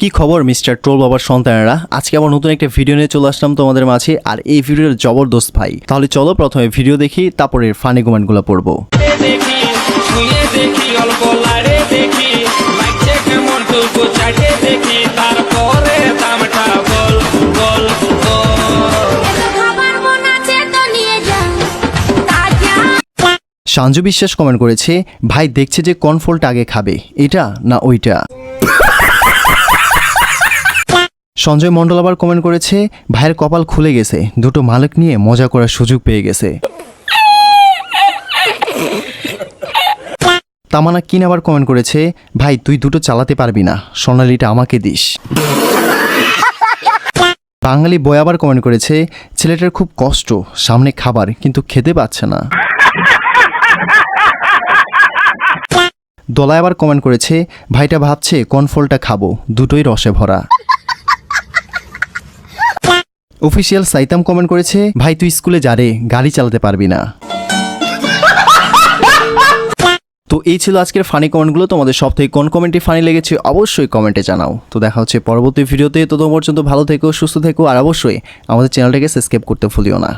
কি খবর mister troll বাবার সন্তানেরা? আজকে আবার নতুন একটা ভিডিও নিয়ে চলে আসলাম তোমাদের মাঝে। আর এই ভিডিওর জবরদস্ত ভাই। তাহলে চলো প্রথমে ভিডিও দেখি তারপরে ফানি কমেন্টগুলো পড়ব। দেখি ছুঁয়ে দেখি অল্প লাড়ে দেখি লাগছে কেমন টুকু চাটে দেখি তারপরে দামটা বল বল বল খাবার বোনাছে তো নিয়ে যা তাজা। সাঞ্জু বিশ্বাস কমেন্ট করেছে ভাই দেখছে যে কোন ফলটা আগে খাবে এটা না ওইটা? সঞ্জয় মণ্ডল আবার কমেন্ট করেছে, ভাইয়ের কপাল খুলে গেছে, দুটো মালিক নিয়ে মজা করার সুযোগ পেয়ে গেছে। তামানা কিন আবার কমেন্ট করেছে, ভাই, তুই দুটো চালাতে পারবি না, সোনালিটা আমাকে দিস। বাঙালি বয় আবার কমেন্ট করেছে, ছেলেটার খুব কষ্ট, সামনে খাবার, কিন্তু খেতে পাচ্ছে না। দোলায় আবার কমেন্ট করেছে, ভাইটা ভাবছে কোন ফলটা খাব, দুটোই রসে ভরা। অফিসিয়াল সাইতাম কমেন্ট করেছে, ভাই, তুই স্কুলে যা রে, গাড়ি চালাতে পারবি না। তো এই ছিল আজকের ফানি কমেন্টগুলো তোমাদের সব থেকে কোন কমেন্টটি ফানি লেগেছে অবশ্যই কমেন্টে জানাও। তো দেখা হচ্ছে পরবর্তী ভিডিওতে। তো পর্যন্ত ভালো থেকো, সুস্থ থেকো, আর অবশ্যই আমাদের চ্যানেলটাকে সাবস্ক্রাইব করতে ভুলিও না।